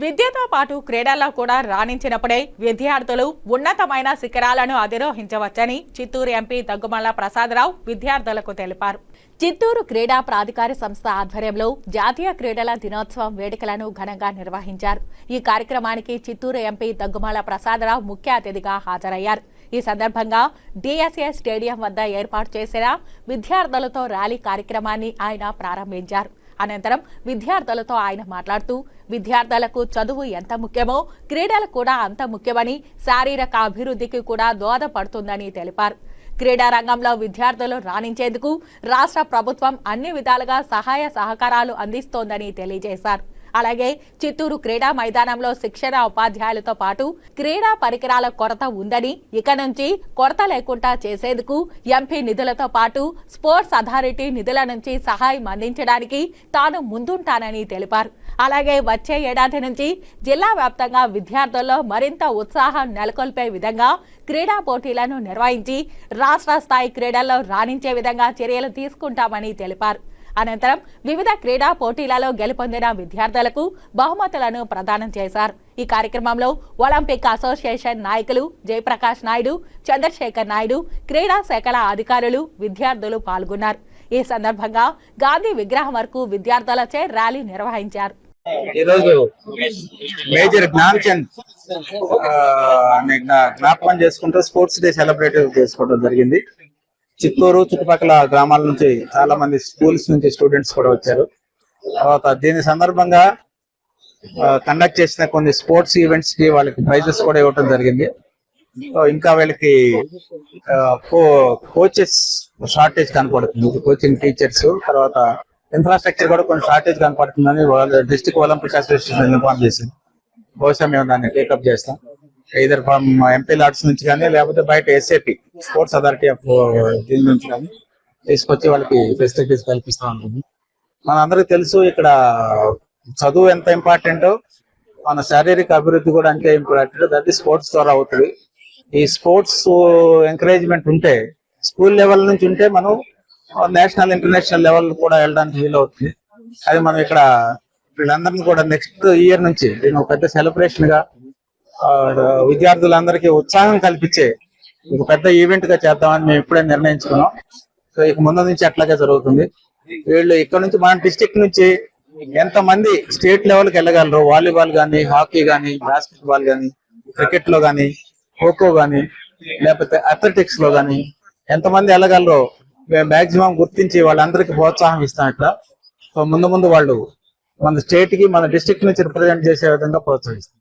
విద్యతో పాటు క్రీడల్లో కూడా రాణించినప్పుడే విద్యార్థులు ఉన్నతమైన శిఖరాలను అధిరోహించవచ్చని చిత్తూరు ఎంపీ దగ్గుమల్ల ప్రసాదరావు విద్యార్థులకు తెలిపారు. చిత్తూరు క్రీడా ప్రాధికార సంస్థ ఆధ్వర్యంలో జాతీయ క్రీడల దినోత్సవం వేడుకలను ఘనంగా నిర్వహించారు. ఈ కార్యక్రమానికి చిత్తూరు ఎంపీ దగ్గుమల్ల ప్రసాదరావు ముఖ్య అతిథిగా హాజరయ్యారు. ఈ సందర్భంగా డిఎస్ఏ స్టేడియం వద్ద ఏర్పాటు చేసిన విద్యార్థులతో ర్యాలీ కార్యక్రమాన్ని ఆయన ప్రారంభించారు. అనంతరం విద్యార్థులతో ఆయన మాట్లాడుతూ విద్యార్థులకు చదువు ఎంత ముఖ్యమో క్రీడలు కూడా అంత ముఖ్యమని శారీరక అభివృద్ధికి కూడా దోహదపడుతుందని తెలిపారు. క్రీడా రంగంలో విద్యార్థులు రాణించేందుకు రాష్ట్ర ప్రభుత్వం అన్ని విధాలుగా సహాయ సహకారాలు అందిస్తోందని తెలియజేశారు. అలాగే చిత్తూరు క్రీడా మైదానంలో శిక్షణ ఉపాధ్యాయులతో పాటు క్రీడా పరికరాల కొరత ఉందని ఇక నుంచి కొరత లేకుండా చేసేందుకు ఎంపీ నిధులతో పాటు స్పోర్ట్స్ అథారిటీ నిధుల నుంచి సహాయం అందించడానికి తాను ముందుంటానని తెలిపారు. అలాగే వచ్చే ఏడాది నుంచి జిల్లా వ్యాప్తంగా విద్యార్థుల్లో మరింత ఉత్సాహం నెలకొల్పే విధంగా క్రీడా పోటీలను నిర్వహించి రాష్ట్ర స్థాయి క్రీడల్లో రాణించే విధంగా చర్యలు తీసుకుంటామని తెలిపారు. అనంతరం వివిధ క్రీడా పోటీలలో గెలుపొందిన విద్యార్థులకు బహుమతులను ప్రదానం చేశారు. ఈ కార్యక్రమంలో ఒలింపిక్ అసోసియేషన్ నాయకులు జయప్రకాష్ నాయుడు చంద్రశేఖర్ నాయుడు క్రీడా శాఖల అధికారులు విద్యార్థులు పాల్గొన్నారు. ఈ సందర్భంగా గాంధీ విగ్రహం వరకు విద్యార్థులచే ర్యాలీ నిర్వహించారు. ఈరోజు మేజర్ జ్ఞాన్చంద్ జ్ఞాపకం చేసుకుంటూ స్పోర్ట్స్ డే సెలబ్రేట్ చేసుకోవడం జరిగింది. చిత్తూరు చుట్టుపక్కల గ్రామాల నుంచి చాలా మంది స్కూల్స్ నుంచి స్టూడెంట్స్ కూడా వచ్చారు. తర్వాత దీని సందర్భంగా కండక్ట్ చేసిన కొన్ని స్పోర్ట్స్ ఈవెంట్స్కి వాళ్ళకి ప్రైజెస్ కూడా ఇవ్వటం జరిగింది. సో ఇంకా వీళ్ళకి కోచెస్ షార్టేజ్ కనపడుతుంది. కోచింగ్ టీచర్స్ తర్వాత ఇన్ఫ్రాస్ట్రక్చర్ కూడా కొంచెం షార్టేజ్ కనపడుతుందని డిస్ట్రిక్ట్ ఒలింపిక్ అసోసియేషన్ ఇన్ఫార్మ్ చేసింది. బహుశా మేము దాన్ని టేకప్ చేస్తాం. ఇదర్ ఫ్రమ్ ఎంపీ లాడ్స్ నుంచి కానీ లేకపోతే బయట ఎస్ఏపి స్పోర్ట్స్ అథారిటీ ఆఫ్ దీని నుంచి కానీ తీసుకొచ్చి వాళ్ళకి ఫెసిలిటీస్ కల్పిస్తూ ఉంటుంది మనందరికీ తెలుసు ఇక్కడ చదువు ఎంత ఇంపార్టెంటో మన శారీరక అభివృద్ధి కూడా అంతే ఇంపార్టెంట్ దట్ స్పోర్ట్స్ ద్వారా అవుతుంది. ఈ స్పోర్ట్స్ ఎంకరేజ్మెంట్ ఉంటే స్కూల్ లెవెల్ నుంచి ఉంటే మనం నేషనల్ ఇంటర్నేషనల్ లెవెల్ కూడా వెళ్ళడానికి వీలవుతుంది అది మనం ఇక్కడ వీళ్ళందరినీ కూడా నెక్స్ట్ ఇయర్ నుంచి దీన్ని ఒక పెద్ద సెలబ్రేషన్గా విద్యార్థులందరికీ ఉత్సాహం కల్పించే ఒక పెద్ద ఈవెంట్గా చేద్దామని మేము ఇప్పుడే నిర్ణయించుకున్నాం. సో ఇక ముందు నుంచి అట్లాగే జరుగుతుంది. వీళ్ళు ఇక్కడ నుంచి మన డిస్ట్రిక్ట్ నుంచి ఎంత మంది స్టేట్ లెవెల్కి వెళ్ళగలరు? వాలీబాల్ కానీ హాకీ కానీ బాస్కెట్ బాల్ క్రికెట్లో కానీ ఖోఖో కానీ లేకపోతే అథ్లెటిక్స్లో కానీ ఎంతమంది వెళ్ళగలరో మేము మాక్సిమం గుర్తించి వాళ్ళందరికీ ప్రోత్సాహం ఇస్తాం ఇట్లా సో ముందు ముందు వాళ్ళు మన స్టేట్కి మన డిస్ట్రిక్ట్ నుంచి రిప్రజెంట్ చేసే విధంగా ప్రోత్సహిస్తాం